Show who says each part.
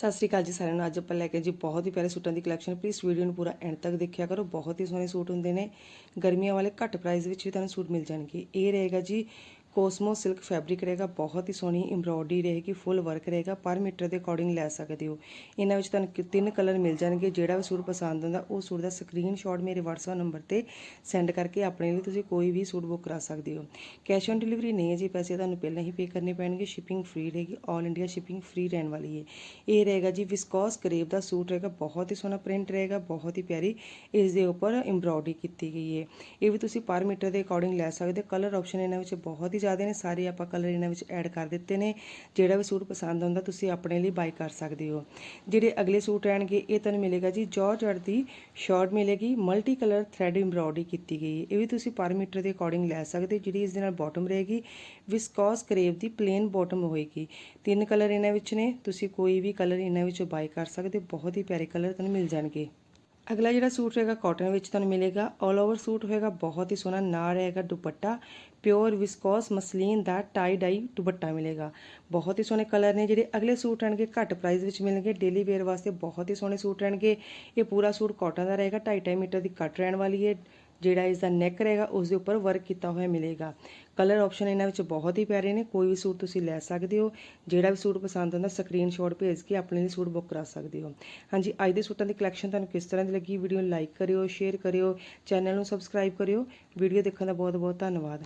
Speaker 1: ਸਤਿ ਸ੍ਰੀ ਅਕਾਲ ਜੀ ਸਾਰਿਆਂ ਨੂੰ। ਅੱਜ ਆਪਾਂ ਲੈ ਕੇ ਜੀ ਬਹੁਤ ਹੀ ਪਿਆਰੇ ਸੂਟਾਂ ਦੀ ਕਲੈਕਸ਼ਨ ਪਲੀਜ਼ ਵੀਡੀਓ ਨੂੰ ਪੂਰਾ ਐਂਡ ਤੱਕ ਦੇਖਿਆ ਕਰੋ। ਬਹੁਤ ਹੀ ਸੋਹਣੇ ਸੂਟ ਹੁੰਦੇ ਨੇ। ਗਰਮੀਆਂ ਵਾਲੇ ਘੱਟ ਪ੍ਰਾਈਸ ਵਿੱਚ ਵੀ ਤੁਹਾਨੂੰ ਸੂਟ ਮਿਲ ਜਾਣਗੇ। ਇਹ ਰਹੇਗਾ ਜੀ ਕੋਸਮੋ ਸਿਲਕ ਫੈਬਰਿਕ ਰਹੇਗਾ, ਬਹੁਤ ਹੀ ਸੋਹਣੀ ਐਮਬ੍ਰੋਇਡਰੀ ਰਹੇਗੀ ਫੁੱਲ ਵਰਕ ਰਹੇਗਾ, ਪਰ ਮੀਟਰ ਦੇ ਅਕੋਰਡਿੰਗ ਲੈ ਸਕਦੇ ਹੋ। ਇਹਨਾਂ ਵਿੱਚ ਤੁਹਾਨੂੰ ਤਿੰਨ ਕਲਰ ਮਿਲ ਜਾਣਗੇ, ਜਿਹੜਾ ਵੀ ਸੂਟ ਪਸੰਦ ਆਉਂਦਾ, ਉਹ ਸੂਟ ਦਾ ਸਕਰੀਨਸ਼ਾਟ ਮੇਰੇ WhatsApp ਨੰਬਰ ਤੇ ਸੈਂਡ ਕਰਕੇ ਆਪਣੇ ਲਈ ਤੁਸੀਂ ਕੋਈ ਵੀ ਸੂਟ ਬੁੱਕ ਕਰਾ ਸਕਦੇ ਹੋ। ਕੈਸ਼ ਔਨ ਡਿਲੀਵਰੀ ਨਹੀਂ ਹੈ ਜੀ, ਪੈਸੇ ਤੁਹਾਨੂੰ ਪਹਿਲਾਂ ਹੀ ਪੇ ਕਰਨੇ ਪੈਣਗੇ ਸ਼ਿਪਿੰਗ ਫ੍ਰੀ ਰਹੇਗੀ 올 ਇੰਡੀਆ ਸ਼ਿਪਿੰਗ ਫ੍ਰੀ ਰਹਿਣ ਵਾਲੀ ਹੈ। ਇਹ ਰਹੇਗਾ ਜੀ ਵਿਸਕੋਸ ਕਰੇਬ ਦਾ ਸੂਟ ਰਹੇਗਾ, ਬਹੁਤ ਹੀ ਸੋਹਣਾ ਪ੍ਰਿੰਟ ਰਹੇਗਾ, ਬਹੁਤ ਹੀ ਪਿਆਰੀ ਇਸ ਦੇ ਉੱਪਰ ਐਮਬ੍ਰੋਇਡਰੀ ਕੀਤੀ ਗਈ ਹੈ। ਇਹ ਵੀ ਤੁਸੀਂ ਪਰ ਮੀਟਰ ਦੇ ਅਕੋਰਡਿੰਗ ਲੈ ਸਕਦੇ ਹੋ ਕਲਰ ਆਪਸ਼ਨ ਇਹਨਾਂ ਵਿੱਚ ਬਹੁਤ ਹੀ ਜ਼ਿਆਦਾ ਨੇ, ਸਾਰੇ ਆਪਾਂ ਕਲਰ ਇਹਨਾਂ ਵਿੱਚ ਐਡ ਕਰ ਦਿੱਤੇ ਨੇ। ਜਿਹੜਾ ਵੀ ਸੂਟ ਪਸੰਦ ਆਉਂਦਾ, ਤੁਸੀਂ ਆਪਣੇ ਲਈ ਬਾਈ ਕਰ ਸਕਦੇ ਹੋ। ਜਿਹੜੇ ਅਗਲੇ ਸੂਟ ਰਹਿਣਗੇ ਇਹ ਤੁਹਾਨੂੰ ਮਿਲੇਗਾ ਜੀ ਜਾਰਜਟ ਦੀ ਸ਼ਾਰਟ ਮਿਲੇਗੀ ਮਲਟੀ ਕਲਰ ਥ੍ਰੈਡ ਐਮਬ੍ਰੋਇਡਰੀ ਕੀਤੀ ਗਈ ਇਹ ਵੀ ਤੁਸੀਂ ਪਰ ਮੀਟਰ ਦੇ ਅਕੋਰਡਿੰਗ ਲੈ ਸਕਦੇ ਹੋ, ਜਿਹੜੀ ਇਸ ਦੇ ਨਾਲ ਬਾਟਮ ਰਹੇਗੀ। ਵਿਸਕੋਸ ਕਰੇਵ ਦੀ ਪਲੇਨ ਬਾਟਮ ਹੋਏਗੀ। ਤਿੰਨ ਕਲਰ ਇਹਨਾਂ ਵਿੱਚ ਨੇ, ਤੁਸੀਂ ਕੋਈ ਵੀ ਕਲਰ ਇਹਨਾਂ ਵਿੱਚੋਂ ਬਾਈ ਕਰ ਸਕਦੇ ਹੋ। ਬਹੁਤ ਹੀ ਪਿਆਰੇ ਕਲਰ ਤੁਹਾਨੂੰ ਮਿਲ ਜਾਣਗੇ। ਅਗਲਾ ਜਿਹੜਾ ਸੂਟ ਰਹੇਗਾ ਕਾਟਨ ਵਿੱਚ ਤੁਹਾਨੂੰ ਮਿਲੇਗਾ। 올 ਓਵਰ ਸੂਟ ਹੋਏਗਾ, ਬਹੁਤ ਹੀ ਸੋਹਣਾ ਨਾਲ ਰਹੇਗਾ ਦੁਪੱਟਾ। ਪਿਓਰ ਵਿਸਕੋਸ ਮਸਲੀਨ ਦਾ ਟਾਈ ਡਾਈ ਦੁਪੱਟਾ ਮਿਲੇਗਾ। ਬਹੁਤ ਹੀ ਸੋਹਣੇ ਕਲਰ ਨੇ ਜਿਹੜੇ ਅਗਲੇ ਸੂਟ ਰਹਿਣਗੇ, ਘੱਟ ਪ੍ਰਾਈਸ ਵਿੱਚ ਮਿਲਣਗੇ। ਡੇਲੀ ਵੇਅਰ ਵਾਸਤੇ ਬਹੁਤ ਹੀ ਸੋਹਣੇ ਸੂਟ ਰਹਿਣਗੇ। ਇਹ ਪੂਰਾ ਸੂਟ ਕਾਟਨ ਦਾ ਰਹੇਗਾ 2.5 ਮੀਟਰ ਦੀ ਕੱਟ ਰਹਿਣ ਵਾਲੀ ਹੈ। ਜਿਹੜਾ ਇਸ ਦਾ ਨੈਕ ਰਹੇਗਾ ਉਸ ਦੇ ਉੱਪਰ ਵਰਕ ਕੀਤਾ ਹੋਇਆ ਮਿਲੇਗਾ। ਕਲਰ ਆਪਸ਼ਨ ਇਹਨਾਂ ਵਿੱਚ ਬਹੁਤ ਹੀ ਪਿਆਰੇ ਨੇ, ਕੋਈ ਵੀ ਸੂਟ ਤੁਸੀਂ ਲੈ ਸਕਦੇ ਹੋ। ਜਿਹੜਾ ਵੀ ਸੂਟ ਪਸੰਦ ਆਉਂਦਾ ਸਕਰੀਨਸ਼ਾਟ ਭੇਜ ਕੇ ਆਪਣੇ ਲਈ ਸੂਟ ਬੁੱਕ ਕਰਾ ਸਕਦੇ ਹੋ। ਹਾਂਜੀ, ਅੱਜ ਦੇ ਸੂਟਾਂ ਦੀ ਕਲੈਕਸ਼ਨ ਤੁਹਾਨੂੰ ਕਿਸ ਤਰ੍ਹਾਂ ਦੀ ਲੱਗੀ? ਵੀਡੀਓ ਨੂੰ ਲਾਈਕ ਕਰਿਓ ਸ਼ੇਅਰ ਕਰਿਓ ਚੈਨਲ ਨੂੰ ਸਬਸਕ੍ਰਾਈਬ ਕਰਿਓ। ਵੀਡੀਓ ਦੇਖਣ ਦਾ ਬਹੁਤ ਬਹੁਤ ਧੰਨਵਾਦ।